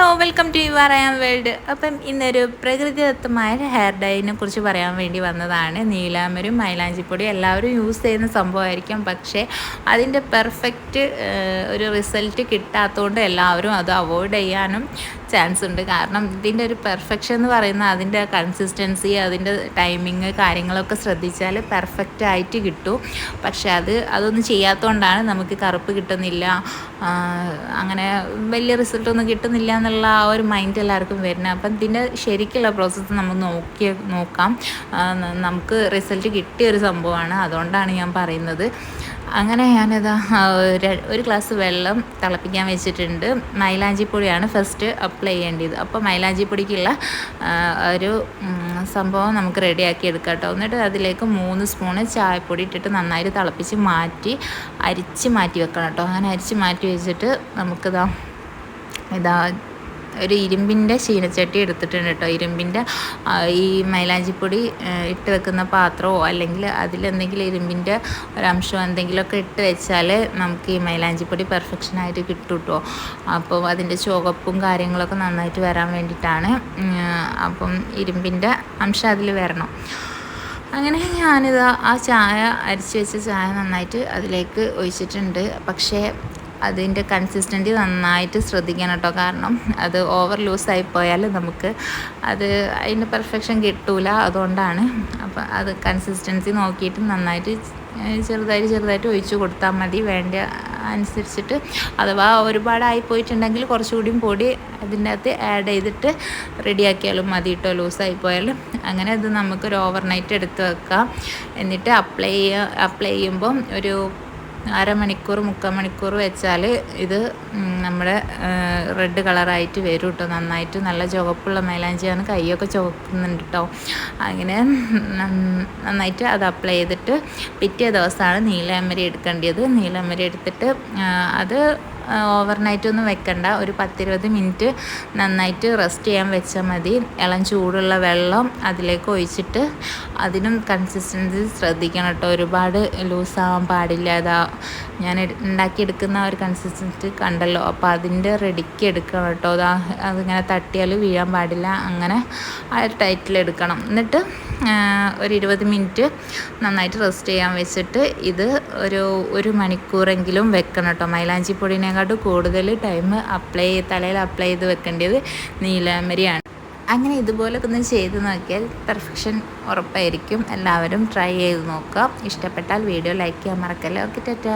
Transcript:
Hello welcome to you പറയാൻ world അപ്പം ഇന്നൊരു പ്രകൃതിദത്തമായ ഹെയർ ഡൈനെ കുറിച്ച് പറയാൻ വേണ്ടി വന്നതാണ്. നീലാമരും മൈലാഞ്ചിപ്പൊടി എല്ലാവരും യൂസ് ചെയ്യുന്ന സംഭവമായിരിക്കും. പക്ഷേ അതിന്റെ പെർഫെക്റ്റ് ഒരു റിസൾട്ട് കിട്ടാത്തതുകൊണ്ട് എല്ലാവരും അത് അവോയ്ഡ് ചെയ്യാനും ചാൻസ് ഉണ്ട്. കാരണം ഇതിന്റെ ഒരു പെർഫെക്ഷൻ എന്ന് പറയുന്ന അതിന്റെ കൺസിസ്റ്റൻസി അതിന്റെ ടൈമിങ് കാര്യങ്ങളൊക്കെ ശ്രദ്ധിച്ചാൽ പെർഫെക്റ്റ് ആയിട്ട് കിട്ടും. പക്ഷേ അത് അതൊന്നും ചെയ്യാത്തതുകൊണ്ടാണ് നമുക്ക് കറുപ്പ് കിട്ടുന്നില്ല. അങ്ങനെ വലിയ റിസൾട്ട് ഒന്നും കിട്ടുന്നില്ല എന്നുള്ള ആ ഒരു മൈൻഡ് എല്ലാവർക്കും വരുന്നത്. അപ്പം ഇതിന്റെ ശരിക്കുള്ള പ്രോസസ്സ് നമ്മൾ നോക്കി. നോക്കാം നമുക്ക് റിസൾട്ട് കിട്ടിയ ഒരു സംഭവമാണ്. അതുകൊണ്ടാണ് ഞാൻ പറയുന്നത്. അങ്ങനെ ഞാനിതാ ഒരു ഗ്ലാസ് വെള്ളം തിളപ്പിക്കാൻ വെച്ചിട്ടുണ്ട്. മൈലാഞ്ചി പൊടിയാണ് ഫസ്റ്റ് അപ്ലൈ ചെയ്യേണ്ടത്. അപ്പോൾ മൈലാഞ്ചി പൊടിക്കുള്ള ഒരു സംഭവം നമുക്ക് റെഡിയാക്കി എടുക്കാം കേട്ടോ എന്നിട്ട് അതിലേക്ക് മൂന്ന് സ്പൂണ് ചായപ്പൊടി ഇട്ടിട്ട് നന്നായിട്ട് തിളപ്പിച്ച് മാറ്റി അരിച്ച് മാറ്റി വെക്കണം കേട്ടോ അങ്ങനെ അരിച്ച് മാറ്റി വെച്ചിട്ട് നമുക്കിതാ ഇതാ ഒരു ഇരുമ്പിന്റെ ചീനച്ചട്ടി എടുത്തിട്ടുണ്ട് കേട്ടോ. ഇരുമ്പിന്റെ ഈ മൈലാഞ്ചിപ്പൊടി ഇട്ട് വെക്കുന്ന പാത്രമോ അല്ലെങ്കിൽ അതിലെന്തെങ്കിലും ഇരുമ്പിന്റെ ഒരംശമോ എന്തെങ്കിലുമൊക്കെ ഇട്ട് വെച്ചാൽ നമുക്ക് ഈ മൈലാഞ്ചിപ്പൊടി പെർഫെക്ഷനായിട്ട് കിട്ടും കേട്ടോ. അപ്പോൾ അതിന്റെ ചുവപ്പും കാര്യങ്ങളൊക്കെ നന്നായിട്ട് വരാൻ വേണ്ടിയിട്ടാണ് അപ്പം ഇരുമ്പിന്റെ അംശം അതിൽ വരണം. അങ്ങനെ ഞാനിത് ആ ചായ അരിച്ചു വെച്ച ചായ നന്നായിട്ട് അതിലേക്ക് ഒഴിച്ചിട്ടുണ്ട്. പക്ഷേ അതിന്റെ കൺസിസ്റ്റന്റി നന്നായിട്ട് ശ്രദ്ധിക്കണം കേട്ടോ. കാരണം അത് ഓവർ ലൂസായി പോയാൽ നമുക്ക് അത് അതിന്റെ പെർഫെക്ഷൻ കിട്ടൂല അതുകൊണ്ടാണ്. അപ്പോൾ അത് കൺസിസ്റ്റൻസി നോക്കിയിട്ട് നന്നായിട്ട് ചെറുതായിട്ട് ചെറുതായിട്ട് ഒഴിച്ചു കൊടുത്താൽ മതി. വേണ്ട അനുസരിച്ചിട്ട് അഥവാ ഒരുപാടായി പോയിട്ടുണ്ടെങ്കിൽ കുറച്ചുകൂടിയും പൊടി അതിന്റെ അകത്ത് ആഡ് ചെയ്തിട്ട് റെഡിയാക്കിയാലും മതി കേട്ടോ. ലൂസായി പോയാലും. അങ്ങനെ അത് നമുക്കൊരു ഓവർനൈറ്റ് എടുത്ത് വെക്കാം. എന്നിട്ട് അപ്ലൈ അപ്ലൈ ചെയ്യുമ്പം ഒരു അരമണിക്കൂർ മുക്കാൽ മണിക്കൂർ വെച്ചാൽ ഇത് നമ്മുടെ റെഡ് കളറായിട്ട് വരും കേട്ടോ നന്നായിട്ട് നല്ല ചുവപ്പുള്ള മൈലാഞ്ചിയാണ് കൈയൊക്കെ ചുവക്കുന്നുണ്ട് കേട്ടോ അങ്ങനെ നന്നായിട്ട് അത് അപ്ലൈ ചെയ്തിട്ട് പിറ്റേ ദിവസമാണ് നീലാമരി എടുക്കേണ്ടത് നീലാമരി എടുത്തിട്ട് അത് ഓവർനൈറ്റ് ഒന്നും വെക്കണ്ട. ഒരു പത്തിരുപത് മിനിറ്റ് നന്നായിട്ട് റെസ്റ്റ് ചെയ്യാൻ വെച്ചാൽ മതി. ഇളം ചൂടുള്ള വെള്ളം അതിലേക്ക് ഒഴിച്ചിട്ട് അതിനും കൺസിസ്റ്റൻസി ശ്രദ്ധിക്കണം കേട്ടോ. ഒരുപാട് ലൂസാവാൻ പാടില്ല. അതാ ഞാൻ ഉണ്ടാക്കിയെടുക്കുന്ന ഒരു കൺസിസ്റ്റൻസി കണ്ടല്ലോ. അപ്പോൾ അതിന്റെ റെഡിക്ക് എടുക്കണം കേട്ടോ. അതാ അതിങ്ങനെ തട്ടിയാൽ വീഴാൻ പാടില്ല. അങ്ങനെ ആ ടൈറ്റിൽ എടുക്കണം. എന്നിട്ട് ഒരു ഇരുപത് മിനിറ്റ് നന്നായിട്ട് റെസ്റ്റ് ചെയ്യാൻ വെച്ചിട്ട് ഇത് ഒരു ഒരു മണിക്കൂറെങ്കിലും വെക്കണം കേട്ടോ. മൈലാഞ്ചി പൊടിനേക്കാട്ട് കൂടുതൽ ടൈം അപ്ലൈ തലയിൽ അപ്ലൈ ചെയ്ത് വെക്കേണ്ടത് നീലാമരിയാണ് അങ്ങനെ ഇതുപോലൊക്കെ ഒന്ന് ചെയ്ത് നോക്കിയാൽ പെർഫെക്ഷൻ ഉറപ്പായിരിക്കും. എല്ലാവരും ട്രൈ ചെയ്ത് നോക്കുക. ഇഷ്ടപ്പെട്ടാൽ വീഡിയോ ലൈക്ക് ചെയ്യാൻ മറക്കല്ലേ. ഓക്കെ ടാറ്റ